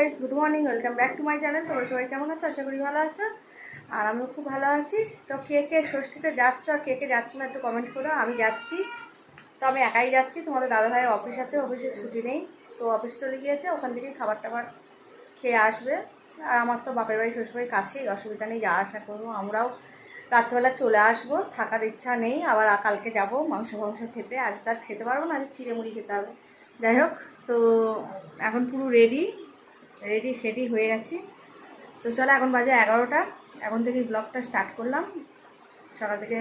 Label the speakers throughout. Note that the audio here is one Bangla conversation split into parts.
Speaker 1: Guys good morning welcome back to my channel তোমরা সবাই কেমন আছো? আশা করি ভালো আছো। আর আমিও খুব ভালো আছি। তো কে কে ষষ্ঠীতে যাচ্ছ আর কে কে যাচ্ছ না একটু কমেন্ট করো। আমি যাচ্ছি। তো আমি একাই যাচ্ছি। তোমাদের দাদাভাইয়ের অফিস আছে অফিসে ছুটি নেই। তো অফিস চলে গিয়েছে, ওখান থেকে খাবার টাবার খেয়ে আসবে। আর আমার তো বাপের বাড়ি শ্বশুরবাড়ির কাছেই, অসুবিধা নেই, যা আশা করব আমরাও রাত্রেবেলা চলে আসব। থাকার ইচ্ছা নেই, আবার কালকে যাব মাংস মাংস খেতে। আজ তার খেতে পারব না, আজ চিড়ে মুড়ি খেতে হবে। যাই হোক, তো এখন পুরো রেডি রেডি সেডি হয়ে গেছি। তো চলো, এখন বাজে এগারোটা। এখন থেকে ব্লগটা স্টার্ট করলাম। সকাল থেকে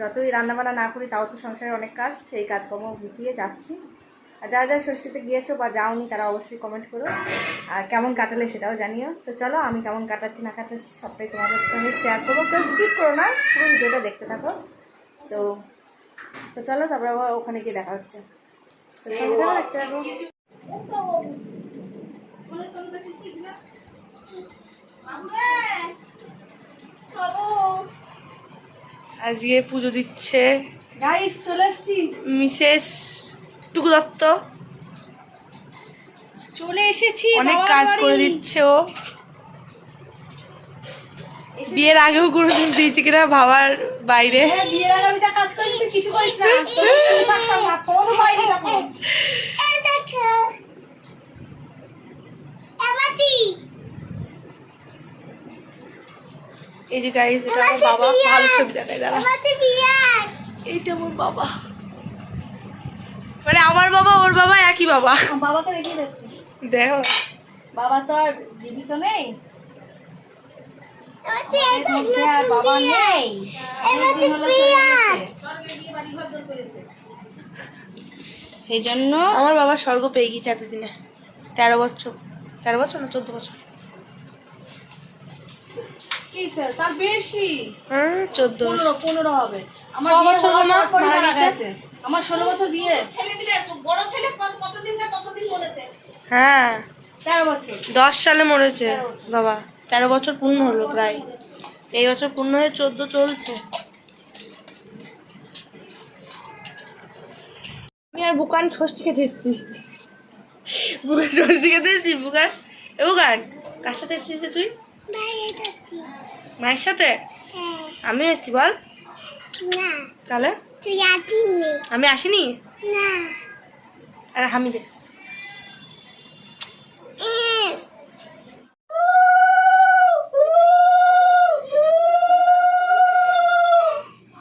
Speaker 1: যতই রান্নাবান্না না করি, তাও তো সংসারে অনেক কাজ। সেই কাজকর্ম গুটিয়ে যাচ্ছি। আর যারা যারা ষষ্ঠীতে গিয়েছো বা যাওনি, তারা অবশ্যই কমেন্ট করো। আর কেমন কাটালে সেটাও জানিও। তো চলো, আমি কেমন কাটাচ্ছি, না কাটাচ্ছি, সবটাই তোমাদের সঙ্গে শেয়ার করব। কেউ স্কিপ করো না, পুরো ভিডিওটা দেখতে থাকো। তো তো চলো, তারপরে আবার ওখানে গিয়ে দেখা হচ্ছে। তো সঙ্গে দেখতে থাকো।
Speaker 2: আজকে পুজো দিচ্ছে
Speaker 1: গাইস চলে এসছি
Speaker 2: মিসেস টুকু দত্ত
Speaker 1: চলে এসেছি
Speaker 2: অনেক কাজ করে দিচ্ছে ও। বিয়ের আগেও করে দিয়েছে কিনা ভাবার বাইরে।
Speaker 1: হ্যাঁ, বিয়ের আগে আমি যা কাজ করি কিছু করিস না তোর শুধু থাকতাম না, কোনো বাইরে থাকো।
Speaker 2: এই যে গাইজ এটা আমার বাবা। ভালো ছবি দেখায় দাঁড়া। এইটা আমার বাবা। মানে আমার বাবা ওর বাবা একই বাবা।
Speaker 1: আমার বাবাকে রেখে দেখো
Speaker 2: দেখো।
Speaker 1: বাবা তো আর জীবিত নেই। বাবা নেই। সেই জন্য
Speaker 2: আমার বাবা স্বর্গ পেয়ে গেছে এতদিনে। তেরো বছর। তেরো বছর না চোদ্দ বছর?
Speaker 1: তার বেশি।
Speaker 2: হ্যাঁ চোদ্দ।
Speaker 1: পনেরো হবে। আমার
Speaker 2: হ্যাঁ।
Speaker 1: তেরো বছর।
Speaker 2: দশ সালে মরেছে বাবা। তেরো বছর পূর্ণ হলো প্রায়। এই বছর পূর্ণ হয়ে চোদ্দ চলছে। আমি আর বুকান ষষ্ঠী খেতে এসেছি বুকান ষষ্ঠী খেতে এসেছি বুকান এ বুকান কার সাথে এসেছিস তুই? মায়ের সাথে? আমিও এসেছি বল। তাহলে? আমি আসিনি? আর হামিদে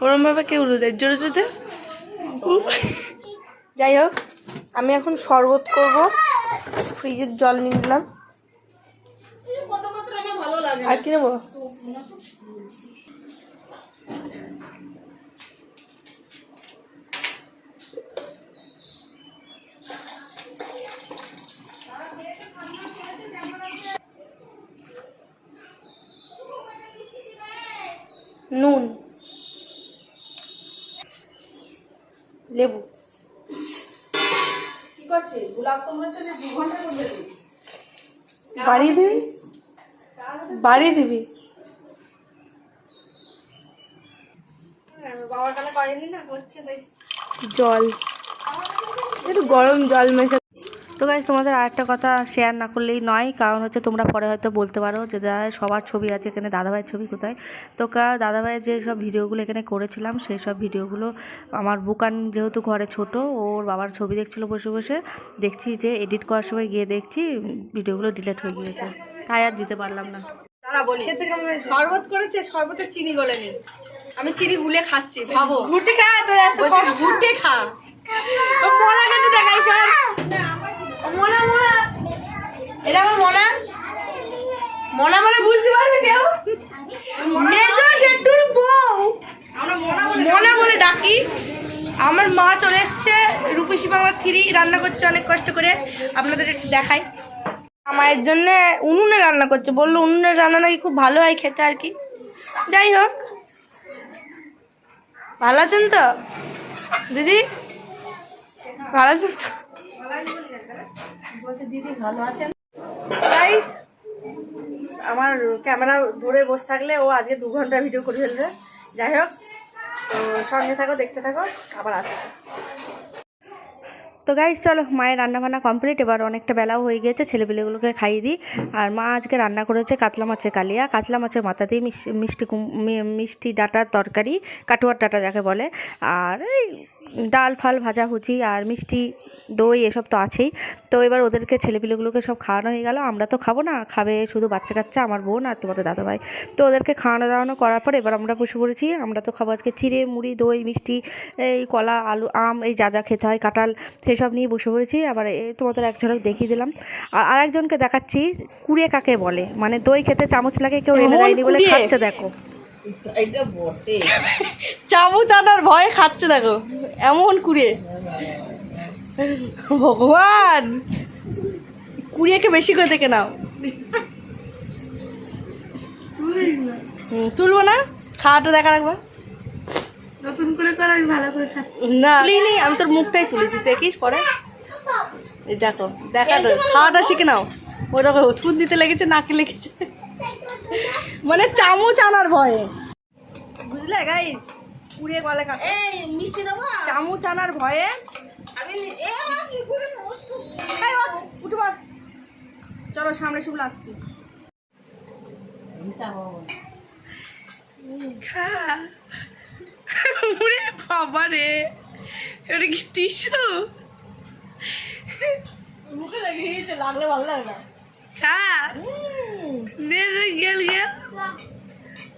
Speaker 2: ওরম ভাবে কেউ উড়ে দেয় জোরে জোরে যাই হোক। আমি এখন শরবত করব। ফ্রিজের জল নিয়ে নিলাম। আর কি নেব নুন লেবু
Speaker 1: কি করছে গোলাপ তোমার জন্য দু ঘণ্টা করবে
Speaker 2: দিবি। দিবি? জল। একটু গরম জল মেশে তো গাইজ তোমাদের আর একটা কথা শেয়ার না করলেই নয় কারণ হচ্ছে তোমরা পরে হয়তো বলতে পারো যে দাদা সবার ছবি আছে এখানে দাদাভাইয়ের ছবি কোথায়? তো কা দাদাভাইয়ের যে সব ভিডিওগুলো এখানে করেছিলাম সেই সব ভিডিওগুলো আমার বুকান যেহেতু ঘরে ছোট ওর বাবার ছবি দেখছিল বসে বসে দেখছি যে এডিট করার সময় গিয়ে দেখছি ভিডিওগুলো ডিলিট হয়ে গিয়েছে। তাই আর দিতে পারলাম না।
Speaker 1: তারা বলি। শরবত করেছে? শরবতে চিনি গলেনি আমি চিনি গুলে খাচ্ছি ভাবো।
Speaker 2: খা তোর এত
Speaker 1: বলছি খা।
Speaker 2: ও কেটে দেখাই সব ও মোনা মোনা। এটা আমার মোনা। মোনা মানে বুঝতে পারবে কেউ? মেজো জেঠুর বউ।
Speaker 1: মনে বলে
Speaker 2: ডাকি। আমার মা চলে এসছে। রূপসী বাংলা থ্রি রান্না করছে অনেক কষ্ট করে। আপনাদের একটু দেখাই। মায়ের জন্য উনুনে রান্না করছে। বলল উনুনের রান্না নাকি খুব ভালো হয় খেতে আর কি। যাই হোক। ভালো আছেন তো? দিদি? ভালো আছেন তো?
Speaker 1: আমার ক্যামেরা ধরে বসে থাকলে ও আজকে দু ঘণ্টা ভিডিও করে ফেলবে। যাই হোক, তো সঙ্গে থাকো, দেখতে থাকো, আবার আসো
Speaker 2: তো গাইজ চলো, মায়ের রান্না বান্না কমপ্লিট এবার অনেকটা বেলাও হয়ে গিয়েছে, ছেলেপিলেগুলোকে খাইয়ে দিই। আর মা আজকে রান্না করেছে কাতলা মাছের কালিয়া। কাতলা মাছের মাথা দিয়ে মিষ্টি মিষ্টি ডাটার তরকারি, কাটুয়ার ডাটা যাকে বলে। আর এই ডাল ফাল ভাজাভুজি আর মিষ্টি দই এসব তো আছেই। তো এবার ওদেরকে ছেলেপিলেগুলোকে সব খাওয়ানো হয়ে গেল। আমরা তো খাব না খাবে শুধু বাচ্চা কাচ্চা আমার বোন আর তোমাদের দাদাভাই। তো ওদেরকে খাওয়ানো দাওয়ানো করার পর এবার আমরা বসে পড়েছি। আমরা তো খাব আজকে চিড়ে মুড়ি দই মিষ্টি এই কলা আলু আম এই যা যা খেতে হয় কাঁঠাল সেসব নিয়ে বসে পড়েছি। আবার তোমাদের এক ঝলক দেখিয়ে দিলাম। আর আরেকজনকে দেখাচ্ছি কুড়ে কাকে বলে? মানে দই খেতে চামচ লাগে কেউ এনে দেয়নি বলে খাচ্ছে দেখো।
Speaker 1: চামচ আনার ভয়ে খাচ্ছে দেখো এমন কুড়িয়ে। ভগবান! কুড়িয়েকে বেশি করে দেখে নাও। তুলবো না? খাওয়াটা দেখা রাখবা।
Speaker 2: নতুন করে কর আমি ভালো করে
Speaker 1: না তুলিনি আমি তোর মুখটাই তুলেছি দেখিস পরে। দেখো দেখা তো খাওয়াটা শিখে নাও। ওটা থুত দিতে লেগেছে নাকে লেগেছে। মানে চামচ আনার ভয়ে। বুঝলে গাই কুড়িয়ে গলে
Speaker 3: এই মিষ্টি দেবো?
Speaker 1: চামচ আনার ভয়ে।
Speaker 3: আমি এ কি করে নষ্ট
Speaker 1: উঠে পড়। চলো সামনে শুভ লাগছি
Speaker 2: ওরে বাবা রে। এটা কি টিস্যু?
Speaker 1: মুখে লাগিয়েছে লাগলে ভালো লাগে না।
Speaker 2: খা। নে নে গেল গেল।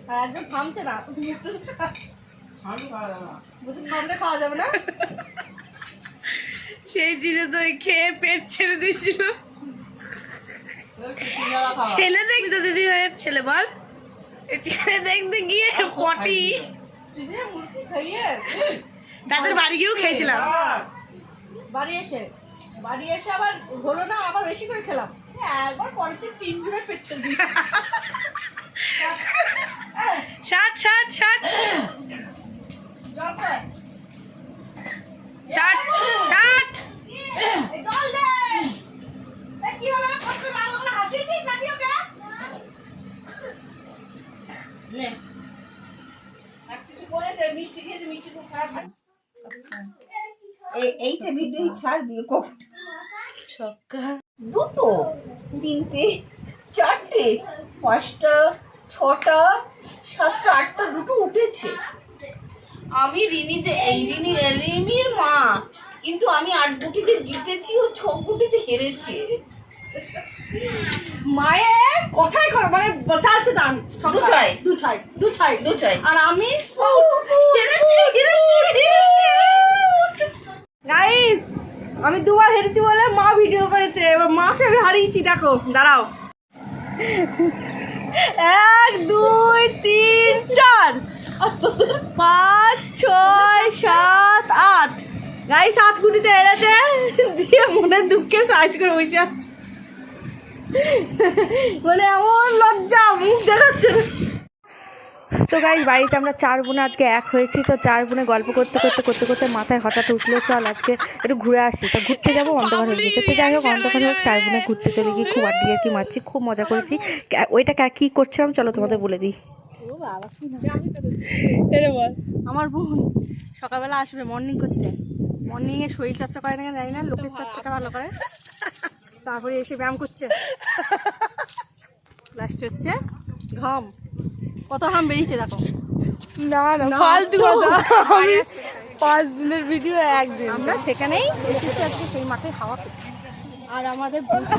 Speaker 1: আর একদম থামছে না। খাওয়া যাবে না?
Speaker 2: সেই জিনিস তো খেয়ে পেট ছেড়ে দিয়েছিল। ছেলে দেখতে দিদি ভাইয়ের ছেলে বল। এই ছেলে দেখতে গিয়ে পটি। তাদের বাড়ি গিয়েও খেয়েছিলাম।
Speaker 1: বাড়ি এসে বাড়ি এসে আবার হলো না আবার বেশি করে খেলাম। একবার পরের দিন তিন জনের পেট ছেড়ে
Speaker 2: ষাট ষাট ষাট ষাট ষাট
Speaker 3: মিষ্টি খেয়েছে মিষ্টি খুব খারাপ এইটা ভিডিও ছাড়বি কখন
Speaker 1: ছক্কা।
Speaker 3: দুটো তিনটে চারটে পাঁচটা ছটা সাতটা আটটা দুটো উঠেছে আমি রিনিতে এই রিনি রিনির মা কিন্তু আমি আট গুটিতে জিতেছি ও ছ গুটিতে হেরেছে
Speaker 1: মায়ের কথাই করো মানে চালছে দান
Speaker 3: দু ছয়।
Speaker 1: দু ছয় দু ছয়
Speaker 3: দু ছয়।
Speaker 1: আর আমি গাইস আমি দুবার হেরেছি বলে মা ভিডিও মাকে হারিয়েছি, দেখো, দাঁড়াও। এক, দুই, তিন, চার। পাঁচ, ছয়, সাত, আট। গাইস সাত গুটিতে হেরেছে দিয়ে মনে দুঃখে সাইড করে বসে আছে। মানে এমন লজ্জা, মুখ দেখাচ্ছে না।
Speaker 2: তো গাই বাড়িতে আমরা চার বোনে আজকে এক হয়েছি তো চার বোনে গল্প করতে করতে করতে করতে মাথায় হঠাৎ উঠল চল আজকে একটু ঘুরে আসি। তো ঘুরতে যাব অন্ধকার হয়ে গেছে। তো যাই হোক অন্ধকার হোক চার বোনে ঘুরতে চলে গিয়ে খুব আড্ডি আর কি মারছি খুব মজা করেছি। ওইটা কা- কি করছিলাম চলো তোমাদের বলে দিই।
Speaker 1: আমার বোন সকালবেলা আসবে মর্নিং করতে। মর্নিংয়ে শরীর চর্চা করে না কেন জানি না লোকের চর্চাটা ভালো করে। তারপরে এসে ব্যায়াম করছে। লাস্ট হচ্ছে ঘাম। কত ঘাম বেরিয়েছে দেখো।
Speaker 2: না
Speaker 1: না,
Speaker 2: ফালতু কথা। পাঁচ দিনের ভিডিও একদিন।
Speaker 1: আমরা সেখানেই এসেছি আজকে সেই মাঠে হাওয়া। আর আমাদের বাবা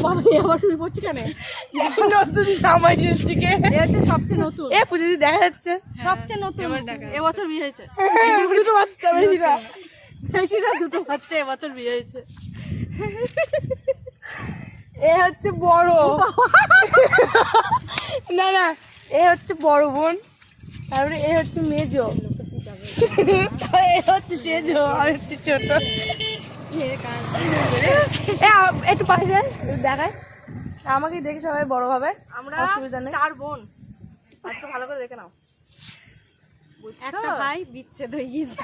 Speaker 1: আবার কেন?
Speaker 2: নতুন জামাই ষষ্ঠীকে
Speaker 1: এ হচ্ছে সবচেয়ে নতুন।
Speaker 2: এ পুজো দেখা যাচ্ছে।
Speaker 1: সবচেয়ে নতুন। এবছর বিয়ে হয়েছে।
Speaker 2: দুটো বাচ্চা বেশি না।
Speaker 1: বেশি না দুটো বাচ্চা এবছর বিয়ে হয়েছে।
Speaker 2: এ হচ্ছে বড়। না না এ হচ্ছে বড় বোন তারপরে এ হচ্ছে মেজো। এ হচ্ছে সেজো আর হচ্ছে ছোট। একটু পাশে দেখায়।
Speaker 1: আমাকে দেখে সবাই বড় ভাবে
Speaker 2: আমরা
Speaker 1: অসুবিধা নেই। চার বোন। আজকে ভালো করে দেখে নাও। একটা ভাই বিচ্ছেদ হয়ে গিয়েছে।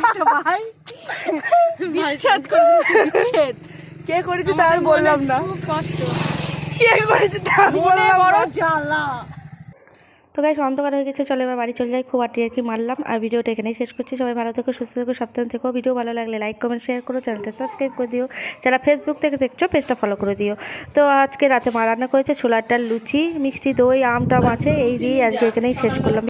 Speaker 1: একটা ভাই? বিচ্ছেদ করে বিচ্ছেদ।
Speaker 2: কে করেছে তা আর বললাম না।
Speaker 1: কষ্ট।
Speaker 2: কে করেছে তা
Speaker 1: মনে
Speaker 2: বললাম
Speaker 1: বড় জ্বালা।
Speaker 4: তো গাইস অন্ধকার হয়ে গেছে, চলে এবার বাড়ি চলে যাই। খুব আটি আর কি মারলাম। আর ভিডিওটা এখানেই শেষ করছি। সবাই ভালো থেকো, সুস্থ থেকো, সাবধানে থেকো। ভিডিও ভালো লাগলে লাইক কমেন্ট শেয়ার করো চ্যানেলটা সাবস্ক্রাইব করে দিও। যারা ফেসবুক থেকে দেখছ পেজটা ফলো করে দিও। তো আজকে রাতে মা রান্না করেছে ছোলার ডাল, লুচি, মিষ্টি, দই, আম, টাম আছে। এই দিয়ে আজকে এখানেই শেষ করলাম।